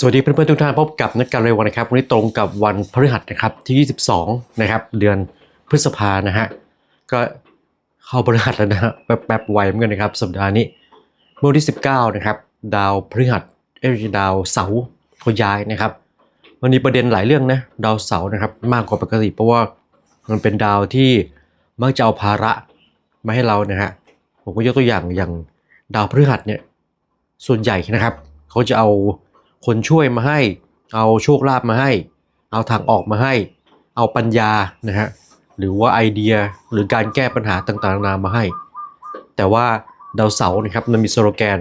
สวัสดีเพื่อนๆทุกท่านพบกับนักการเรียนวันนะครับวันนี้ตรงกับวันพฤหัสนะครับที่ 22 นะครับ เดือนพฤษภานะฮะก็เข้าพฤหัสแล้วนะฮะแป๊บๆไวเหมือนกันนะครับ สัปดาห์นี้เมื่อวันที่ 19 นะครับ ดาวพฤหัสเอ้ยดาวเสาร์เขาย้ายนะครับ มันมีประเด็นหลายเรื่องนะดาวเสาร์นะครับ มากกว่าปกติ เพราะว่ามันเป็นดาวที่มักจะเอาภาระมาให้เรานะฮะผมก็ยกตัวอย่างอย่างดาวพฤหัสเนี่ยส่วนใหญ่นะครับเขาจะเอา คนช่วยมาให้ เอาโชคลาภมาให้ เอาทางออกมาให้ เอาปัญญานะฮะหรือว่าไอเดียหรือการแก้ปัญหาต่างๆนานามาให้ แต่ว่าดาวเสาร์นะครับมันมีสโลแกน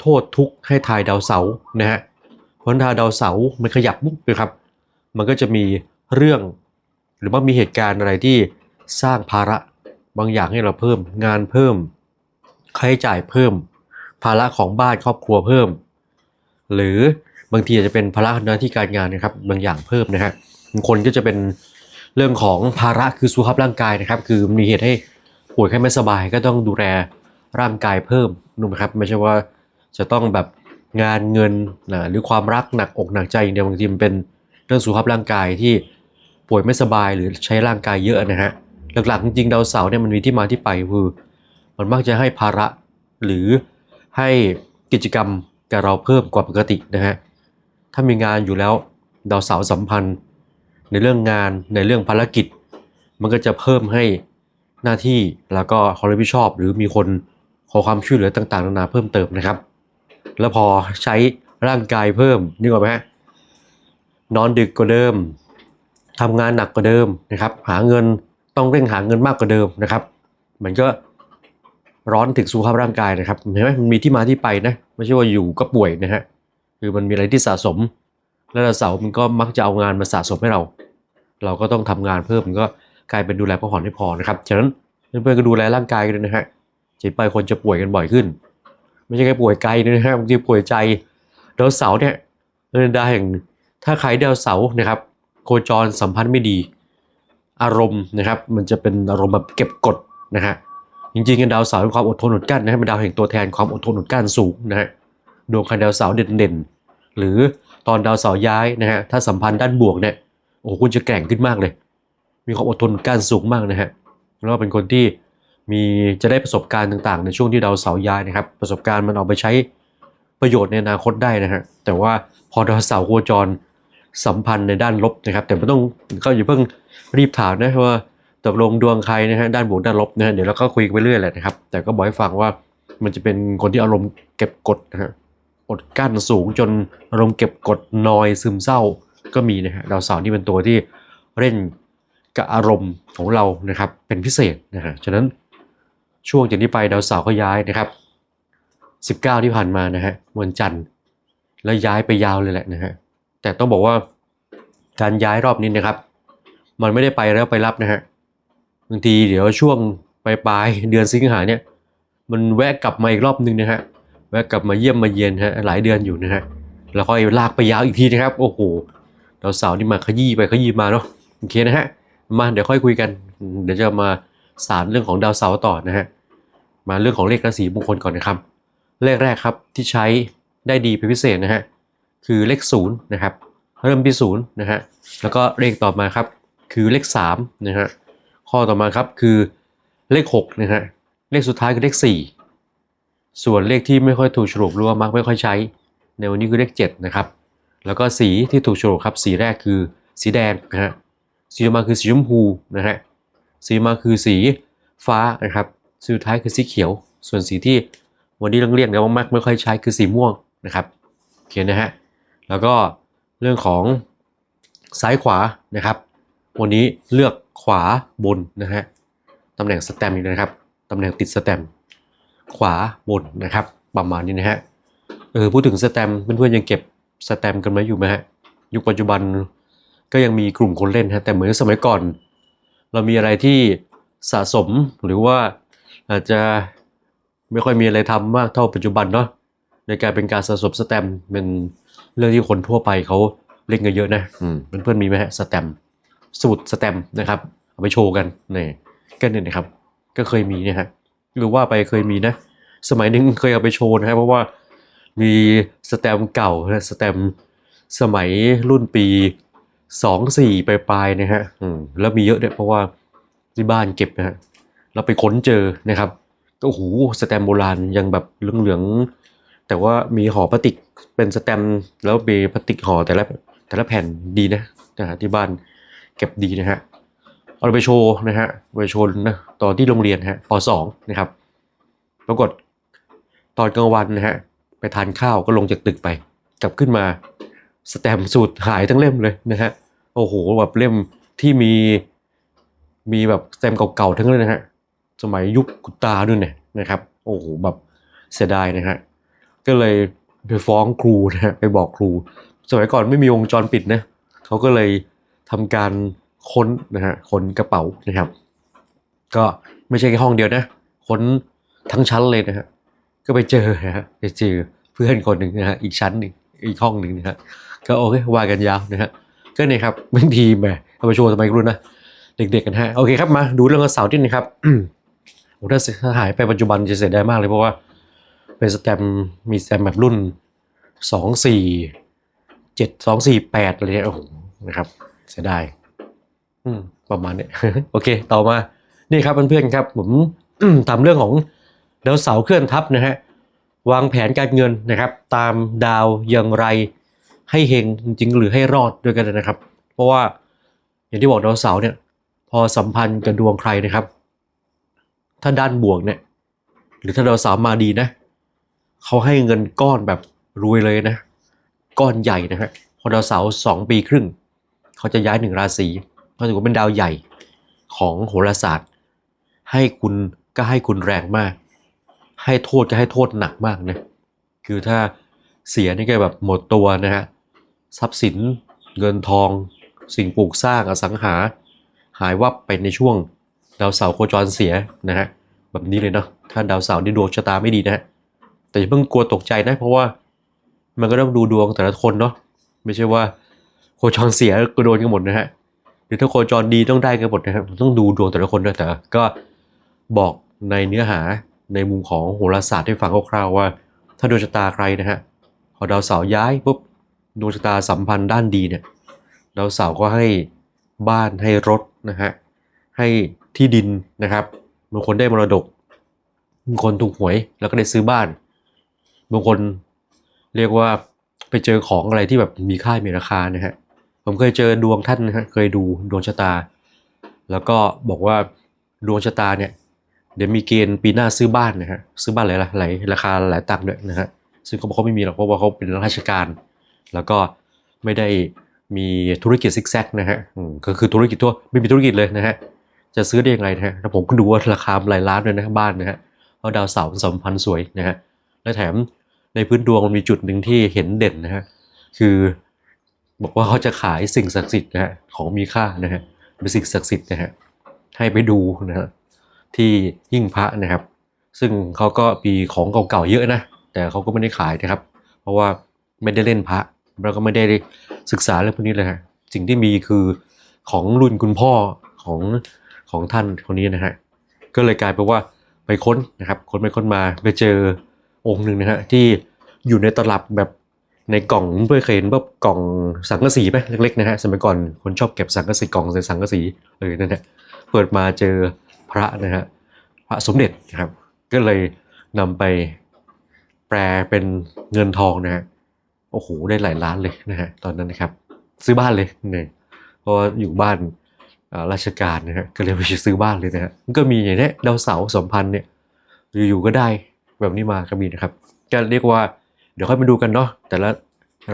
โทษทุกข์ให้ทายดาวเสาร์นะฮะเพราะถ้าดาวเสาร์มันขยับปุ๊บนะครับ มันก็จะมีเรื่อง หรือว่ามีเหตุการณ์อะไรที่สร้างภาระบางอย่างให้เราเพิ่ม งานเพิ่มค่าใช้จ่ายเพิ่ม ภาระของบ้านครอบครัวเพิ่ม หรือบางทีอาจจะเป็นภาระหน้าที่การงานนะครับบางอย่างเพิ่มนะฮะบางคนก็จะเป็นเรื่องของภาระคือสุขภาพร่างกายนะครับ คือมีเหตุให้ป่วยแค่ไม่สบายก็ต้องดูแลร่างกายเพิ่มถูไหมครับไม่ใช่ว่าจะต้องแบบงานเงินนะหรือความรักหนักอกหนักใจอย่างเดียวบางทีมันเป็นเรื่องสุขภาพร่างกายที่ป่วยไม่สบายหรือใช้ร่างกายเยอะนะฮะหลักๆจริงๆดาวเสาร์เนี่ยมันมีที่มาที่ไปคือมันมักจะให้ภาระหรือให้กิจกรรม กับเราเพิ่มกว่าปกตินะฮะ ถ้ามีงานอยู่แล้วดาวเสาสัมพันธ์ ในเรื่องงานในเรื่องภารกิจ มันก็จะเพิ่มให้หน้าที่แล้วก็ความรับผิดชอบ หรือมีคนขอความช่วยเหลือต่างๆนานาเพิ่มเติมนะครับ แล้วพอใช้ร่างกายเพิ่มนึกออกไหมฮะนอนดึกกว่าเดิมทำงานหนักกว่าเดิมนะครับ หาเงินต้องเร่งหาเงินมากกว่าเดิมนะครับ มันก็ร้อนถึงสุขภาพร่างกายนะครับเห็นไหมมันมีที่มาที่ไปนะ ไม่ใช่ว่าอยู่ก็ป่วยนะฮะคือมันมีอะไรที่สะสม แล้วดาวเสาร์มันก็มักจะเอางานมาสะสมให้เรา เราก็ต้องทำงานเพิ่มมันก็กลายเป็นดูแลพักผ่อนให้พอนะครับฉะนั้นเพื่อนๆก็ดูแลร่างกายกันนะฮะจะไปคนจะป่วยกันบ่อยขึ้น ไม่ใช่แค่ป่วยกายนะฮะบางทีป่วยใจดาวเสาร์เนี่ยเป็นดาวแห่งถ้าใครดาวเสาร์นะครับ โคจรสัมพันธ์ไม่ดี อารมณ์นะครับ มันจะเป็นอารมณ์แบบเก็บกดนะฮะ จริงๆดาวเสาร์เป็นความอดทนอดกั้นนะฮะเป็นดาวแห่งตัวแทนความอดทนอดกั้นสูงนะฮะดวงใครดาวเสาร์เด่นๆ หรือตอนดาวเสาร์ย้ายนะฮะถ้าสัมพันธ์ด้านบวกเนี่ยโอ้คุณจะแกร่งขึ้นมากเลย มีความอดทนกั้นสูงมากนะฮะแล้วเป็นคนที่มีจะได้ประสบการณ์ต่างๆ ในช่วงที่ดาวเสาร์ย้ายนะครับ ประสบการณ์มันเอาไปใช้ประโยชน์ในอนาคตได้นะฮะแต่ว่าพอดาวเสาร์โคจรสัมพันธ์ในด้านลบนะครับ แต่ไม่ต้องก็อย่าเพิ่งรีบถามนะว่า ตกลงดวงใครนะฮะด้านบวกด้านลบนะฮะเดี๋ยวเราก็คุยกันไปเรื่อยแหละนะครับ แต่ก็บอกให้ฟังว่ามันจะเป็นคนที่อารมณ์เก็บกดนะฮะอดกั้นสูงจนอารมณ์เก็บกดนอยซึมเศร้าก็มีนะฮะดาวเสาร์นี่เป็นตัวที่เล่นกับอารมณ์ของเรานะครับเป็นพิเศษนะฮะฉะนั้นช่วงจากนี้ไปดาวเสาร์ก็ย้ายนะครับ 19 ที่ผ่านมานะฮะวันจันทร์แล้วย้ายไปยาวเลยแหละนะฮะแต่ต้องบอกว่าการย้ายรอบนี้นะครับ มันไม่ได้ไปแล้วไปรับนะฮะ บางทีเดี๋ยวช่วงปลายปลายเดือนสิงหาเนี่ยมันแวะกลับมาอีกรอบนึงนะฮะแวะกลับมาเยี่ยมมาเยียนฮะหลายเดือนอยู่นะฮะแล้วค่อยลากไปยาวอีกทีนะครับ โอ้โหดาวเสาร์นี่มาขยี้ไปขยี้มาเนาะโอเคนะฮะมาเดี๋ยวค่อยคุยกัน เดี๋ยวจะมาสารเรื่องของดาวเสาร์ต่อนะฮะมาเรื่องของเลขราศีมงคลก่อนนะครับ เลขแรกครับที่ใช้ได้ดีเป็นพิเศษนะฮะคือเลขศูนย์นะครับเริ่มที่ศูนย์นะฮะแล้วก็เลขต่อมาครับคือเลขสามนะฮะ ข้อต่อมาครับคือเลขหกนะฮะเลขสุดท้ายคือเลขสี่ส่วนเลขที่ไม่ค่อยถูกฉลกหรือว่ามักไม่ค่อยใช้ ในวันนี้คือเลข7นะครับแล้วก็สีที่ถูกฉลกครับสีแรกคือสีแดงนะฮะสีต่อมาคือสีชมพูนะฮะสีมาคือสีฟ้านะครับสีสุดท้ายคือสีเขียว ส่วนสีที่วันนี้เรียกๆนะว่ามักไม่ค่อยใช้คือสีม่วงนะครับโอเคนะฮะแล้วก็เรื่องของซ้ายขวานะครับ วันนี้เลือก ขวาบนนะฮะตำแหน่งสแตมป์อีกนะครับตำแหน่งติดสแตมป์ขวาบนนะครับ ประมาณนี้นะฮะเออพูดถึงสแตมป์เพื่อนๆยังเก็บสแตมป์กันไหมอยู่ไหมฮะยุคปัจจุบันก็ยังมีกลุ่มคนเล่นฮะแต่เหมือนสมัยก่อน เรามีอะไรที่สะสมหรือว่าอาจจะไม่ค่อยมีอะไรทำมากเท่าปัจจุบันเนาะในการเป็นการสะสมสแตมป์เป็นเรื่องที่คนทั่วไปเขาเล่นกันเยอะนะเพื่อนๆมีไหมฮะสแตมป์ สูตรสแตมนะครับเอาไปโชว์กันนี่ก็เนี่ยนะครับ ก็เคยมีเนี่ยฮะหรือว่าไปเคยมีนะ สมัยหนึ่งเคยเอาไปโชว์นะครับเพราะว่ามีสแตมเก่านะสแตมสมัยรุ่นปีสองสี่ปลายๆนะฮะแล้วมีเยอะด้วยเพราะว่าที่บ้านเก็บนะฮะเราไปค้นเจอนะครับก็โอ้โหสแตมโบราณยังแบบเหลืองๆแต่ว่ามีห่อพลาสติกเป็นสแตมแล้วเบพลาสติกห่อแต่ละแต่ละแผ่นดีนะนะที่บ้าน เก็บดีนะฮะเอาไปโชว์นะฮะไปโชว์นะตอนที่โรงเรียนฮะปสองนะครับปรากฏตอนกลางวันนะฮะไปทานข้าวก็ลงจากตึกไป กลับขึ้นมาสแตมสูตรหายทั้งเล่มเลยนะฮะโอ้โหแบบเล่มที่มีมีแบบสแตมเก่าๆทั้งเลยนะฮะสมัยยุคกุตาด้วยเนี่ยนะครับโอ้โหแบบเสียดายนะฮะก็เลยไปฟ้องครูนะฮะไปบอกครู สมัยก่อนไม่มีวงจรปิดนะเขาก็เลย ทำการค้นนะฮะค้นกระเป๋านะครับ ก็ไม่ใช่แค่ห้องเดียวนะค้นทั้งชั้นเลยนะฮะก็ไปเจอนะฮะไปเจอเพื่อนคนหนึ่งนะฮะอีกชั้นหนึ่งอีกห้องหนึ่งนะฮะก็โอเคว่ากันยาวนะฮะก็เนี่ยครับบางทีแหมเอาไปโชว์ทำไมรู้นะเด็กๆกันฮะโอเคครับมาดูเรื่องเสาที่นี่ครับโอ้ถ้าถ้าหายไปปัจจุบันจะเสียดายมากเลยเพราะว่าเป็นสแตมมีสแตมแบบรุ่นสองสี่เจ็ดสองสี่แปดอะไรเนี่ยโอ้โหนะครับ เสียดายอืมประมาณเนี้ยโอเค ต่อมา นี่ครับเพื่อนๆครับ ผมทำเรื่องของดาวเสาร์เคลื่อนทับนะฮะวางแผนการเงินนะครับ ตามดาวอย่างไรให้เฮงจริงๆหรือให้รอดด้วยกันนะครับ เพราะว่าอย่างที่บอกดาวเสาร์เนี่ย พอสัมพันธ์กับดวงใครนะครับ ถ้าด้านบวกเนี่ย หรือถ้าดาวเสาร์มาดีนะเขาให้เงินก้อนแบบรวยเลยนะ ก้อนใหญ่นะฮะพอดาวเสาร์สองปีครึ่ง เขาจะย้ายหนึ่งราศีเขาถือว่าเป็นดาวใหญ่ของโหราศาสตร์ ให้คุณก็ให้คุณแรงมาก ให้โทษก็ให้โทษหนักมากนะคือถ้าเสียนี่ก็แบบหมดตัวนะฮะทรัพย์สินเงินทอง สิ่งปลูกสร้างอสังหา หายวับไปในช่วงดาวเสาร์โคจรเสียนะฮะแบบนี้เลยเนาะถ้าดาวเสาร์นี่ดวงชะตาไม่ดีนะฮะแต่อย่าเพิ่งกลัวตกใจนะเพราะว่ามันก็ต้องดูดวงแต่ละคนเนาะไม่ใช่ว่า โคจรเสียก็โดนกันหมดนะฮะหรือถ้าโคจรดีต้องได้กันหมดนะครับต้องดูดวงแต่ละคนด้วยแต่ก็บอกในเนื้อหาในมุมของโหราศาสตร์ให้ฟังคร่าวๆว่า ถ้าดวงชะตาใครนะฮะพอดาวเสาร์ย้ายปุ๊บดวงชะตาสัมพันธ์ด้านดีเนี่ยดาวเสาร์ก็ให้บ้านให้รถนะฮะให้ที่ดินนะครับบางคนได้มรดกบางคนถูกหวยแล้วก็ได้ซื้อบ้านบางคนเรียกว่าไปเจอของอะไรที่แบบมีค่ามีราคานะฮะ ผมเคยเจอดวงท่านนะเคยดูดวงชะตา แล้วก็บอกว่าดวงชะตาเนี่ยเดี๋ยวมีเกณฑ์ปีหน้าซื้อบ้านนะฮะซื้อบ้านหลายหลายราคาหลายตังค์ด้วยนะฮะซึ่งเขาบอกเขาไม่มีหรอกเพราะว่าเขาเป็นราชการ แล้วก็ไม่ได้มีธุรกิจซิกแซกนะฮะก็คือธุรกิจทั่วไม่มีธุรกิจเลยนะฮะจะซื้อได้ยังไงนะฮะแล้วผมก็ดูว่าราคาหลายล้านเลยนะบ้านนะฮะเพราะดาวเสาร์สัมพันธ์สวยนะฮะและแถมในพื้นดวงมันมีจุดหนึ่งที่เห็นเด่นนะฮะคือ บอกว่าเขาจะขายสิ่งศักดิ์สิทธิ์นะฮะของมีค่านะฮะเป็นสิ่งศักดิ์สิทธิ์นะฮะให้ไปดูนะฮะที่ยิ่งพระนะครับ ซึ่งเขาก็มีของเก่าๆเยอะนะแต่เขาก็ไม่ได้ขายนะครับ เพราะว่าไม่ได้เล่นพระแล้วก็ไม่ได้ศึกษาเรื่องพวกนี้เลยฮะสิ่งที่มีคือของรุ่นคุณพ่อของของท่านคนนี้นะฮะก็เลยกลายเป็นว่าไปค้นนะครับ ค้นไปค้นมาไปเจอองค์หนึ่งนะฮะที่อยู่ในตลับแบบ ในกล่องเพื่อเคยเห็นแบบกล่องสังกะสีไหมเล็กๆนะฮะสมัยก่อนคนชอบเก็บสังกะสีกล่องใส่สังกะสีเลยนั่นแหละเปิดมาเจอพระนะฮะพระสมเด็จนะครับ ก็เลยนำไปแปลเป็นเงินทองนะฮะโอ้โหได้หลายล้านเลยนะฮะตอนนั้นนะครับ ซื้อบ้านเลยเนี่ยเพราะว่าอยู่บ้านราชการนะฮะก็เลยไปซื้อบ้านเลยนะฮะก็มีอย่างเนี้ยดาวเสาสมพันธ์เนี่ยอยู่ๆก็ได้แบบนี้มาก็มีนะครับก็เรียกว่า ดี๋ยวค่อยมาดูกันเนาะแต่ละ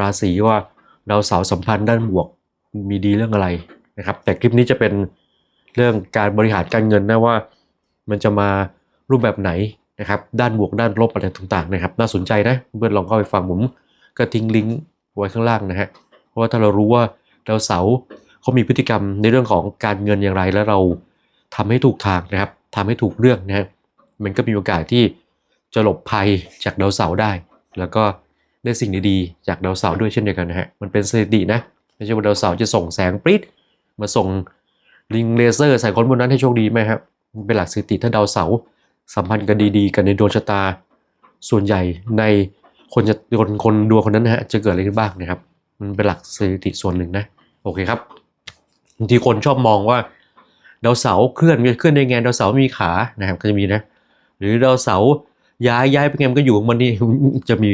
ราศีว่าดาวเสาร์สัมพันธ์ด้านบวกมีดีเรื่องอะไรนะครับ แต่คลิปนี้จะเป็นเรื่องการบริหารการเงินนะว่า มันจะมารูปแบบไหนนะครับ ด้านบวกด้านลบอะไรต่างๆนะครับ น่าสนใจนะเพื่อนลองเข้าไปฟังผมก็ทิ้งลิงก์ไว้ข้างล่างนะฮะเพราะว่าถ้าเรารู้ว่าดาวเสาร์เขามีพฤติกรรมในเรื่องของการเงินอย่างไร แล้วเราทำให้ถูกทางนะครับทำให้ถูกเรื่องนะฮะมันก็มีโอกาสที่จะหลบภัยจากดาวเสาร์ได้ แล้วก็ได้สิ่งดีๆจากดาวเสาร์ด้วยเช่นเดียวกันนะฮะ มันเป็นสถิตินะ ไม่ใช่ว่าดาวเสาร์จะส่งแสงปริ๊ดมาส่งลิงเลเซอร์ใส่คนบนนั้นให้โชคดีไหมครับมันเป็นหลักสถิติถ้าดาวเสาร์สัมพันธ์กันดีๆ กันในดวงชะตา ส่วนใหญ่ในคนจะคนคนดวงคนนั้นนะฮะจะเกิดอะไรขึ้นบ้างนะครับ มันเป็นหลักสถิติส่วนหนึ่งนะ โอเคครับบางทีคนชอบมองว่าดาวเสาร์เคลื่อนเคลื่อนได้ไงดาวเสาร์มีขานะครับก็จะมีนะ หรือดาวเสาร์ ย้ายย้ายไปไงมันก็อยู่ของมันนี่จะมี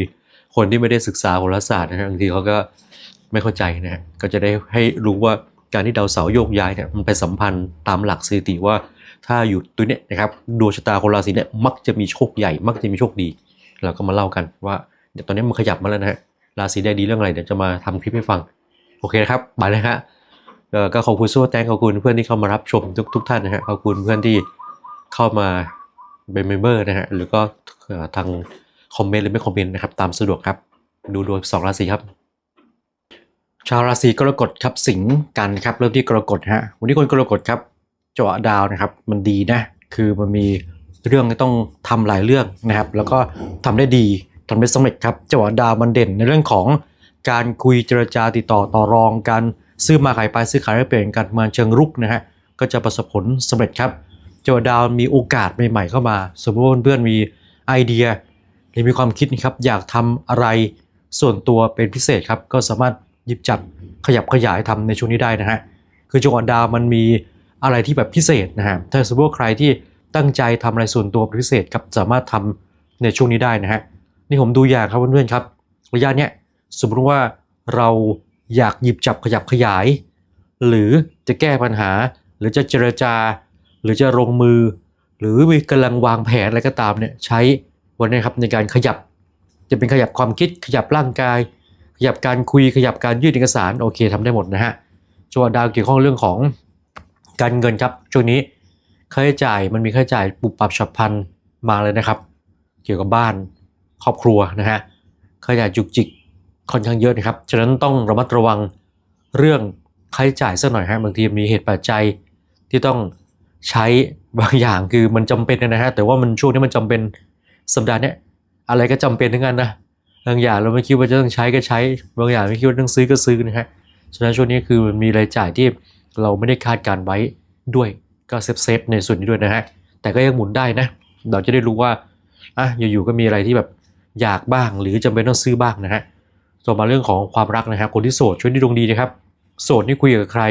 คนที่ไม่ได้ศึกษาโหราศาสตร์นะฮะบางทีเขาก็ไม่เข้าใจนะฮะก็จะได้ให้รู้ว่าการที่ดาวเสาร์โยกย้ายเนี่ยมันไปสัมพันธ์ตามหลักสถิติว่า ถ้าอยู่ตัวเนี้ยนะครับดวงชะตาคนราศีเนี่ยมักจะมีโชคใหญ่ มักจะมีโชคดี เราก็มาเล่ากันว่าเดี๋ยวตอนนี้มันขยับมาแล้วนะฮะราศีใดดีเรื่องอะไรเดี๋ยวจะมาทำคลิปให้ฟัง โอเคนะครับไปเลยฮะก็ขอบคุณซูเปอร์แตงขอบคุณเพื่อนที่เข้ามารับชมทุกทุกท่านนะฮะขอบคุณเพื่อนที่เข้ามา เป็นเมมเบอร์นะฮะหรือก็ทางคอมเมนต์หรือไม่คอมเมนต์นะครับตามสะดวกครับ ดูดวงสองราศีครับชาวราศีกรกฎครับสิงห์กันครับเริ่มที่กรกฎฮะวันนี้คนกรกฎครับจังหวะดาวนะครับ มันดีนะ คือมันมีเรื่องที่ต้องทำหลายเรื่องนะครับ แล้วก็ทำได้ดีทำได้สำเร็จครับจังหวะดาวมันเด่นในเรื่องของการคุยเจรจาติดต่อต่อรองการซื้อมาขายไปซื้อขายได้เปลี่ยนกันมาเชิงรุกนะฮะก็จะประสบผลสำเร็จครับ จังหวะดาวมีโอกาสใหม่ๆเข้ามา สมมติว่าเพื่อนๆมีไอเดีย หรือมีความคิดนะครับอยากทำอะไรส่วนตัวเป็นพิเศษครับ ก็สามารถหยิบจับขยับขยายทำในช่วงนี้ได้นะฮะคือจังหวะดาวมันมีอะไรที่แบบพิเศษนะฮะถ้าสมมติว่าใครที่ตั้งใจทำอะไรส่วนตัวเป็นพิเศษครับสามารถทำในช่วงนี้ได้นะฮะนี่ผมดูอย่างครับเพื่อนๆครับระยะเนี้ยสมมติว่าเราอยากหยิบจับขยับขยาย หรือจะแก้ปัญหา หรือจะเจรจา หรือจะลงมือ หรือมีกำลังวางแผนอะไรก็ตามเนี่ยใช้วันนี้ครับในการขยับ จะเป็นขยับความคิดขยับร่างกาย ขยับการคุยขยับการยื่นเอกสารโอเคทำได้หมดนะฮะจังหวะดาวเกี่ยวข้องเรื่องของการเงินครับช่วงนี้ค่าใช้จ่ายมันมีค่าใช้จ่ายปุบปับฉับพันมาเลยนะครับ เกี่ยวกับบ้านครอบครัวนะฮะค่าใช้จ่ายจุกจิกค่อนข้างเยอะนะครับฉะนั้นต้องระมัดระวังเรื่องค่าใช้จ่ายสักหน่อยฮะบางทีมีเหตุปัจจัยที่ต้อง ใช้บางอย่างคือมันจำเป็นนะฮะแต่ว่ามันช่วงนี้มันจำเป็นสัปดาห์เนี้ยอะไรก็จำเป็นทั้งนั้นนะบางอย่างเราไม่คิดว่าจะต้องใช้ก็ใช้ บางอย่างไม่คิดว่าต้องซื้อก็ซื้อนะฮะฉะนั้นช่วงนี้คือมันมีรายจ่ายที่เราไม่ได้คาดการไว้ด้วยก็เซฟเซฟในส่วนนี้ด้วยนะฮะแต่ก็ยังหมุนได้นะ เราจะได้รู้ว่าอะอยู่ๆก็มีอะไรที่แบบอยากบ้างหรือจำเป็นต้องซื้อบ้างนะฮะต่อมาเรื่องของความรักนะฮะคนที่โสดช่วยที่ดวงดีนะครับ โสดนี่คุยกับใคร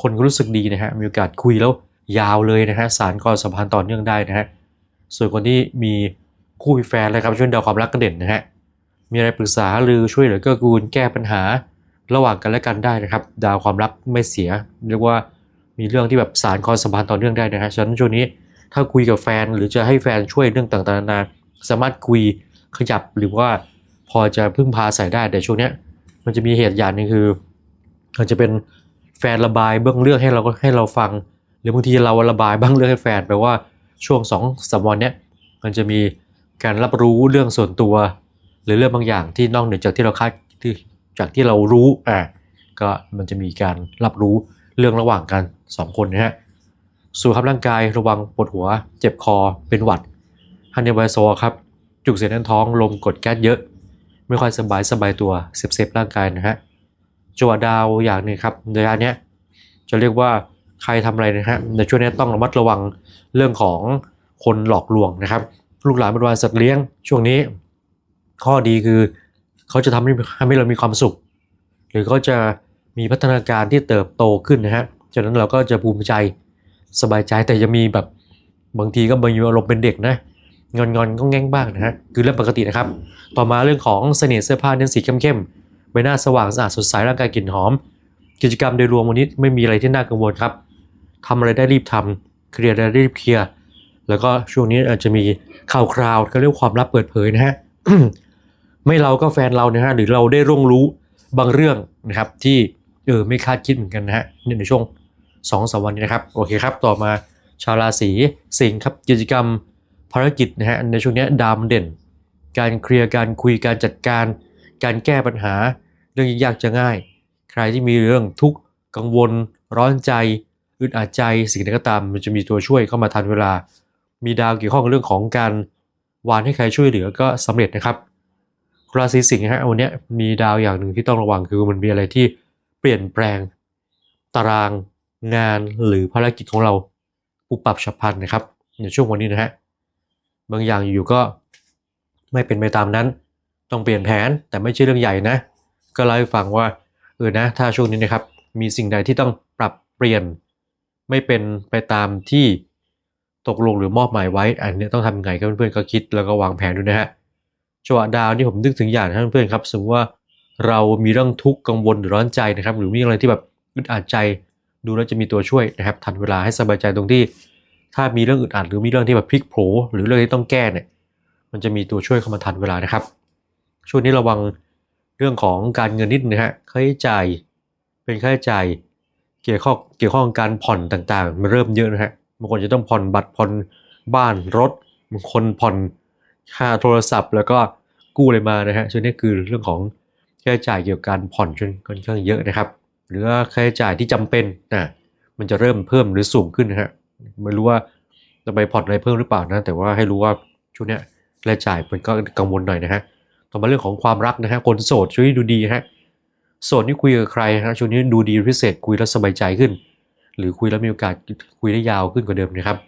คนก็รู้สึกดีนะฮะมีโอกาสคุยแล้ว ยาวเลยนะฮะสารก่อสัมพันธ์ต่อเนื่องได้นะฮะส่วนคนที่มีคู่มีแฟนเลยครับช่วงดาวความรักก็เด่นนะฮะมีอะไรปรึกษาหรือช่วยเหลือเกื้อกูลแก้ปัญหาระหว่างกันและกันได้นะครับ ดาวความรักไม่เสีย เรียกว่ามีเรื่องที่แบบสารความสัมพันธ์ต่อเนื่องได้นะฮะฉะนั้นช่วงนี้ถ้าคุยกับแฟนหรือจะให้แฟนช่วยเรื่องต่างๆนานาสามารถคุยขยับหรือว่าพอจะพึ่งพาใส่ได้แต่ช่วงนี้มันจะมีเหตุอย่างนึงคืออาจจะเป็นแฟนระบายเบื้องเรื่องให้เราให้เราฟัง รือบางทีเราระบายบ้างเรื่องให้แฟนแปลว่าช่วงสองสามวันเนี้ยมันจะมีการรับรู้เรื่องส่วนตัว หรือเรื่องบางอย่างที่นอกเหนือจากที่เราคาดที่จากที่เรารู้อ่าก็มันจะมีการรับรู้เรื่องระหว่างกันสองคนนะฮะสุขภาพร่างกายระวังปวดหัว เจ็บคอเป็นหวัดฮันเนไวโซครับ จุกเสียดแน่นท้องลมกดแก๊สเยอะ ไม่ค่อยสบายสบายตัวเซฟเซฟร่างกายนะฮะจัวดาวอย่างหนึงครับระยะเนี้ยจะเรียกว่า ใครทำอะไรนะฮะในช่วงนี้ต้องระมัดระวังเรื่องของคนหลอกลวงนะครับ ลูกหลานบริวารสัตว์เลี้ยง ช่วงนี้ ข้อดีคือเขาจะทำให้ให้เรามีความสุข หรือเขาจะมีพัฒนาการที่เติบโตขึ้นนะฮะฉะนั้นเราก็จะภูมิใจสบายใจแต่จะมีแบบบางทีก็มีอารมณ์เป็นเด็กนะงอนงอนๆก็แง่งบ้างนะฮะคือเรื่องปกตินะครับ ต่อมาเรื่องของเสน่ห์เสื้อผ้าเน้นสีเข้มๆใบหน้าสว่างสะอาดสดใสร่างกายกลิ่นหอม กิจกรรมโดยรวมวันนี้ไม่มีอะไรที่น่ากังวลครับ ทำอะไรได้รีบทำเคลียร์ได้รีบเคลียร์แล้วก็ช่วงนี้อาจจะมีข่าวคราวก็เรียกว่าความลับเปิดเผยนะฮะไม่เราก็แฟนเรานะฮะหรือเราได้ร่วงรู้บางเรื่องนะครับ ที่เออไม่คาดคิดเหมือนกันนะฮะนี่ในช่วงสองสามวันนี้นะครับโอเคครับ ต่อมาชาวราศีสิงห์ครับกิจกรรมภารกิจนะฮะในช่วงนี้ดามเด่น การเคลียร์การคุยการจัดการ การแก้ปัญหา เรื่องยากจะง่าย ใครที่มีเรื่องทุกข์กังวลร้อนใจ อึดอัดใจสิ่งใดก็ตามมันจะมีตัวช่วยเข้ามาทันเวลา มีดาวเกี่ยวข้องกับเรื่องของการวานให้ใครช่วยเหลือก็สำเร็จนะครับราศีสิงห์นะฮะวันนี้มีดาวอย่างหนึ่งที่ต้องระวังคือมันมีอะไรที่เปลี่ยนแปลง ตารางงานหรือภารกิจของเราปุปรับฉับพลันนะครับในช่วงวันนี้นะฮะบางอย่างอยู่ก็ไม่เป็นไปตามนั้น ต้องเปลี่ยนแผนแต่ไม่ใช่เรื่องใหญ่นะ ก็เล่าให้ฟังว่าเออนะถ้าช่วงนี้นะครับมีสิ่งใดที่ต้องปรับเปลี่ยน ไม่เป็นไปตามที่ตกลงหรือมอบหมายไว้ อันนี้ต้องทำยังไงก็เพื่อนๆก็คิดแล้วก็วางแผนดูนะฮะจังหวะดาวนี่ผมนึกถึงอย่างนะเพื่อนๆครับ สมมติว่าเรามีเรื่องทุกข์กังวลหรือร้อนใจนะครับ หรือมีอะไรที่แบบอึดอัดใจ ดูแล้วจะมีตัวช่วยนะครับ ทันเวลาให้สบายใจตรงที่ ถ้ามีเรื่องอึดอัดหรือมีเรื่องที่แบบพลิกโผหรือเรื่องที่ต้องแก้เนี่ยมันจะมีตัวช่วยเข้ามาทันเวลานะครับ ช่วงนี้ระวังเรื่องของการเงินนิดนะฮะค่าใช้จ่ายเป็นค่าใช้จ่าย เกี่ยวข้องเกี่ยวข้องการผ่อนต่างๆ มันเริ่มเยอะนะฮะบางคนจะต้องผ่อนบัตรผ่อนบ้านรถบางคนผ่อนค่าโทรศัพท์ แล้วก็กู้อะไรมานะฮะช่วงนี้คือเรื่องของค่าใช้จ่ายเกี่ยวกับการผ่อนจนค่อนข้างเยอะนะครับ หรือว่าค่าใช้จ่ายที่จำเป็นนะมันจะเริ่มเพิ่มหรือสูงขึ้นนะฮะไม่รู้ว่าจะไปผ่อนอะไรเพิ่มหรือเปล่านะแต่ว่าให้รู้ว่าช่วงนี้ยรายจ่ายมันก็กังวลหน่อยนะฮะต่อมาเรื่องของความรักนะฮะคนโสดช่วยดูดีฮะ โสดนี่คุยกับใครฮะช่วงนี้ดูดีพิเศษคุยแล้วสบายใจขึ้น หรือคุยแล้วมีโอกาสคุยได้ยาวขึ้นกว่าเดิมนะครับ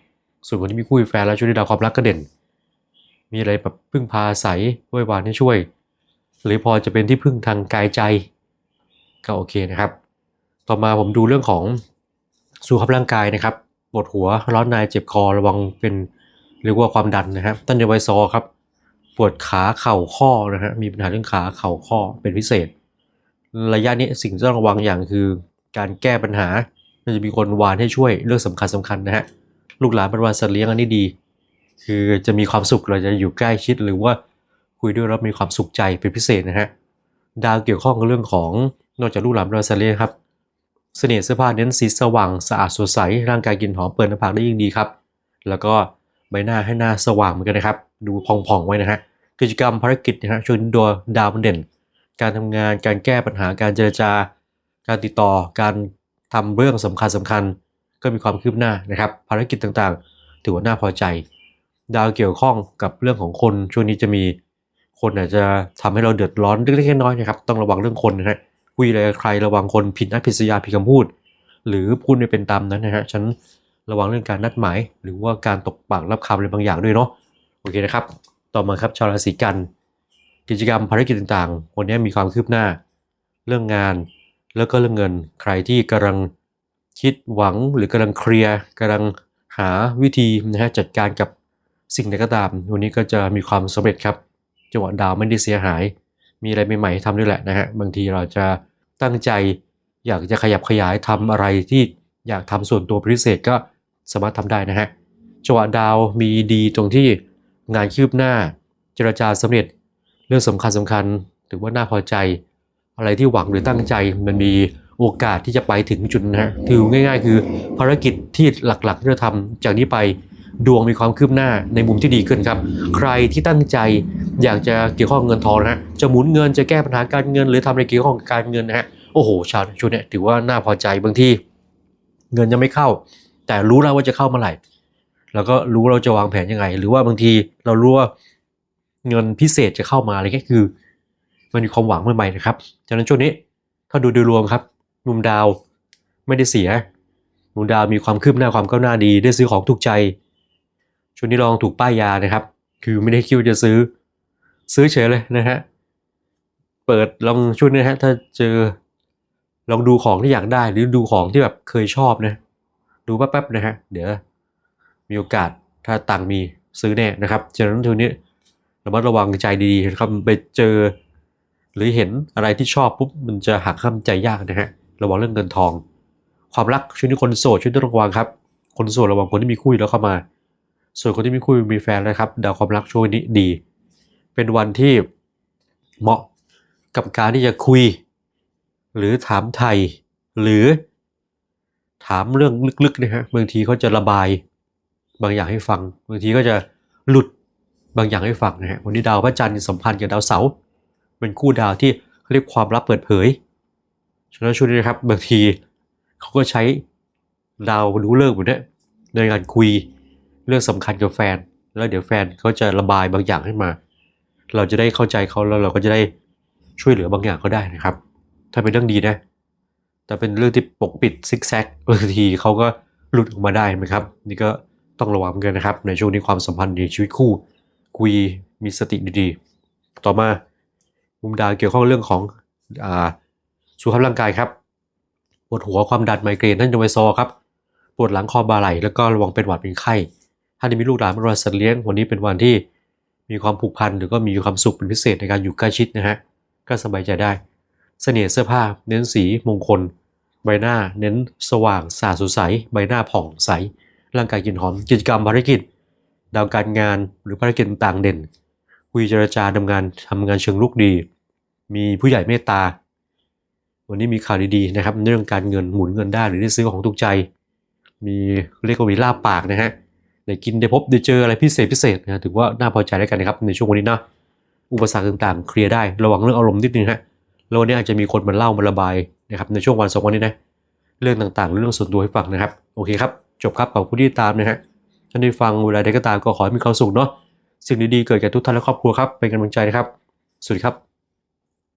ส่วนคนที่มีคู่แฟนแล้วช่วงนี้ดาวความรักก็เด่น มีอะไรแบบพึ่งพาอาศัยไหว้วานให้ช่วย หรือพอจะเป็นที่พึ่งทางกายใจ ก็โอเคนะครับ ต่อมาผมดูเรื่องของสุขภาพร่างกายนะครับปวดหัวร้อนในเจ็บคอระวังเป็นเรียกว่าความดันนะครับตั้งใจไวซอครับ ปวดขาเข่าข้อนะฮะมีปัญหาเรื่องขาเข่าข้อเป็นพิเศษ ระยะนี้สิ่งที่ต้องระวังอย่างคือการแก้ปัญหามันจะมีคนวานให้ช่วยเรื่องสำคัญสำคัญนะฮะลูกหลานเป็นวานสัตว์เลี้ยงอันนี้ดี คือจะมีความสุขเราจะอยู่ใกล้ชิดหรือว่าคุยด้วยแล้วมีความสุขใจเป็นพิเศษนะฮะดาวเกี่ยวข้องกับเรื่องของนอกจากลูกหลานเป็นวานสัตว์เลี้ยงครับเสน่ห์เสื้อผ้าเน้นสีสว่างสะอาดสดใสร่างกายกินหอมเปิดหน้าผากได้ยิ่งดีครับ แล้วก็ใบหน้าให้หน้าสว่างเหมือนกันนะครับ ดูผ่องๆไว้นะฮะกิจกรรมภารกิจนะฮะช่วยดวดาวมันเด่น การทำงาน การแก้ปัญหาการเจรจาการติดต่อ การทำเรื่องสำคัญสำคัญ ก็มีความคืบหน้านะครับ ภารกิจต่างๆ ถือว่าน่าพอใจ ดาวเกี่ยวข้องกับเรื่องของคนช่วงนี้จะมีคนอาจจะทำให้เราเดือดร้อนเล็กๆน้อยๆนะครับ ต้องระวังเรื่องคนนะฮะคุยอะไรกับใครระวังคนผิดนัดผิดสัญญาผิดคำพูด หรือพูดไม่เป็นตามนั้นนะฮะฉันระวังเรื่องการนัดหมาย หรือว่าการตกปากรับคำอะไรบางอย่างด้วยเนาะโอเคนะครับ ต่อมาครับชาวราศีกัน กิจกรรมภารกิจต่างๆ วันนี้มีความคืบหน้า เรื่องงานแล้วก็เรื่องเงินใครที่กำลังคิดหวังหรือกำลังเคลียร์กำลังหาวิธีนะฮะจัดการกับสิ่งใดก็ตาม วันนี้ก็จะมีความสำเร็จครับ จังหวะดาวไม่ได้เสียหาย มีอะไรใหม่ๆให้ทำด้วยแหละนะฮะบางทีเราจะตั้งใจอยากจะขยับขยายทำอะไรที่อยากทำส่วนตัวพิเศษก็สามารถทำได้นะฮะจังหวะดาวมีดีตรงที่งานคืบหน้า เจรจาสำเร็จ เรื่องสำคัญสำคัญถือว่าน่าพอใจ อะไรที่หวังหรือตั้งใจมันมีโอกาสที่จะไปถึงจุดนะฮะถือง่าย ๆ คือภารกิจที่หลักๆที่เราทำจากนี้ไปดวงมีความคืบหน้าในมุมที่ดีขึ้นครับ ใครที่ตั้งใจอยากจะเกี่ยวข้องกับเงินทองนะฮะจะหมุนเงินจะแก้ปัญหาการเงิน หรือทำอะไรเกี่ยวข้องกับการเงินนะฮะโอ้โห ชาวชุดเนี่ยถือว่าน่าพอใจบางที่เงินยังไม่เข้า แต่รู้แล้วว่าจะเข้าเมื่อไหร่ แล้วก็รู้เราจะวางแผนยังไง หรือว่าบางทีเรารู้ว่า เงินพิเศษจะเข้ามาอะไรก็คือ มันมีความหวังใหม่ๆนะครับฉะนั้นช่วงนี้ถ้าดูโดยรวมครับมุมดาวไม่ได้เสียมุมดาวมีความคืบหน้าความก้าวหน้าดีได้ซื้อของถูกใจช่วงนี้ลองถูกป้ายยานะครับ คือไม่ได้คิวจะซื้อ ซื้อเฉยเลยนะฮะเปิดลองช่วงนี้นะฮะถ้าเจอลองดูของที่อยากได้หรือดูของที่แบบเคยชอบนะ ดูแป๊บๆนะฮะเดี๋ยวมีโอกาสถ้าตังมีซื้อแน่นะครับฉะนั้นช่วงนี้ ระมัดระวังใจดีๆครับไปเจอ หรือเห็นอะไรที่ชอบปุ๊บมันจะหักข้ามใจยากนะฮะระวังเรื่องเงินทอง ความรักช่วงนี้คนโสดช่วยต้องระวังครับ คนโสดระวังคนที่มีคู่อยู่แล้วเข้ามา ส่วนคนที่มีคู่มีแฟนแล้วครับดาวความรักช่วงนี้ดี เป็นวันที่เหมาะกับการที่จะคุย หรือถามไทย หรือถามเรื่องลึกๆนะฮะบางทีเขาจะระบาย บางอย่างให้ฟัง บางทีก็จะหลุด บางอย่างให้ฟังนะฮะวันนี้ดาวพระจันทร์สัมพันธ์กับดาวเสาร์เป็นคู่ดาวที่เรียกความลับเปิดเผยฉะนั้นช่วงนี้นะครับบางทีเขาก็ใช้ดาวรู้เลิกแบบนี้ในการคุยเรื่องสำคัญกับแฟน แล้วเดี๋ยวแฟนเขาจะระบายบางอย่างให้มา เราจะได้เข้าใจเขาแล้วเราก็จะได้ช่วยเหลือบางอย่างเขาได้นะครับ ถ้าเป็นเรื่องดีนะ แต่เป็นเรื่องที่ปกปิดซิกแซกบางทีเขาก็หลุดออกมาได้ไหมครับ นี่ก็ต้องระวังกันนะครับ ในช่วงนี้ความสัมพันธ์ในชีวิตคู่ คุยมีสติดีๆ ต่อมามุมดาวเกี่ยวข้องเรื่องของอ่าสุขภาพร่างกายครับปวดหัวความดันไมเกรนท่านจะไวซอครับปวดหลังคอบ่าไหล่แล้วก็ระวังเป็นหวัดเป็นไข้ถ้าที่มีลูกหลานเป็นวันสัตว์เลี้ยงวันนี้เป็นวันที่มีความผูกพันหรือก็มีความสุขเป็นพิเศษในการอยู่ใกล้ชิดนะฮะก็สบายใจได้ เสน่ห์เสื้อผ้า เน้นสีมงคล ใบหน้า เน้นสว่างสาดสดใส ใบหน้าผ่องใส ร่างกายกลินหอมกิจกรรมภารกิจ ดาวการงานหรือภารกิจต่างเด่น คุยเจรจาทำงานทำงานเชิงลุกดี มีผู้ใหญ่เมตตา วันนี้มีข่าวดีๆนะครับเรื่องการเงินหมุนเงินได้หรือได้ซื้อของถูกใจ มีเรียกว่ามีลาบปากนะฮะได้กินได้พบได้เจออะไรพิเศษพิเศษนะถือว่าน่าพอใจได้กันนะครับในช่วงวันนี้นะอุปสรรคต่างๆ เคลียร์ได้ระวังเรื่องอารมณ์นิดนึงฮะแล้ววันนี้อาจจะมีคนมาเล่ามาระบายนะครับในช่วงวันสองวันนี้นะเรื่องต่างๆ เรื่องส่วนตัวให้ฟังนะครับ โอเคครับ จบครับขอบคุณที่ตามนะฮะ ท่านได้ฟังเวลาใดก็ตามก็ขอให้มีความสุขเนาะสิ่งดีๆเกิดแก่ทุกท่านและครอบครัวครับเป็นกำลังใจนะครับ สวัสดีครับ